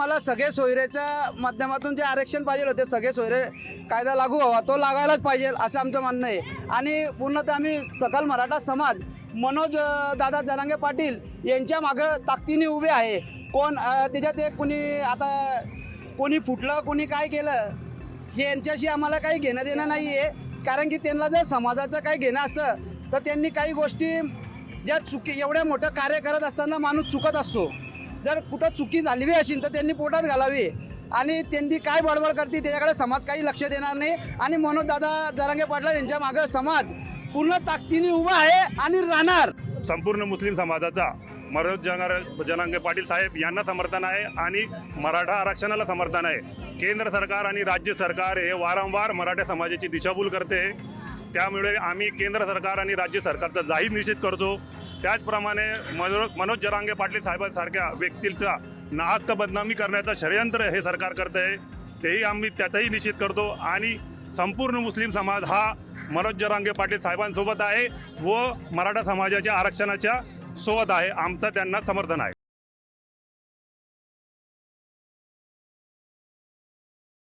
सगळे सोयरेच्या माध्यमातून जे आरक्षण पाहिजे होते सगळे सोयरे कायदा लागू व्हावा तो लागायलाच पाहिजे असं आमचं म्हणणं आहे. आणि पूर्णतः आम्ही सकल मराठा समाज मनोज दादा जरांगे पाटील यांच्या मागं ताकदीने उभे आहे. कोण त्याच्यात एक कुणी आता कोणी फुटलं कोणी काय केलं हे यांच्याशी आम्हाला काही घेणं देणं नाही आहे कारण की त्यांना जर समाजाचं काही घेणं असतं तर त्यांनी काही गोष्टी ज्या चुकी एवढ्या मोठं कार्य करत असताना माणूस चुकत असतो. जर कुठं चुकी झाली असेल तर त्यांनी पोटात घालावी. आणि त्यांनी काय बडबड करते त्याच्याकडे समाज काही लक्ष देणार नाही. आणि मनोजदादा जरांगे पाटला यांच्या मागं समाज पूर्ण ताकदीने उभा आहे आणि राहणार. संपूर्ण मुस्लिम समाजाचा मनोज जनार जनांगे पाटील साहेब यांना समर्थन आहे आणि मराठा आरक्षणाला समर्थन आहे. केंद्र सरकार आणि राज्य सरकार हे वारंवार मराठा समाजाची दिशाभूल करते. त्यामुळे आम्ही केंद्र सरकार आणि राज्य सरकारचा जाहीर निषेध करतो. त्याचप्रमाणे मनोज मनोज जरांगे पाटील साहेबांसारख्या व्यक्तीचा नाहक्क बदनामी करण्याचं षडयंत्र हे सरकार करत आहे तेही आम्ही त्याचाही निषेध करतो. आणि संपूर्ण मुस्लिम समाज हा मनोज जरांगे पाटील साहेबांसोबत आहे व मराठा समाजाच्या आरक्षणाच्या सोबत आहे. आमचं त्यांना समर्थन आहे.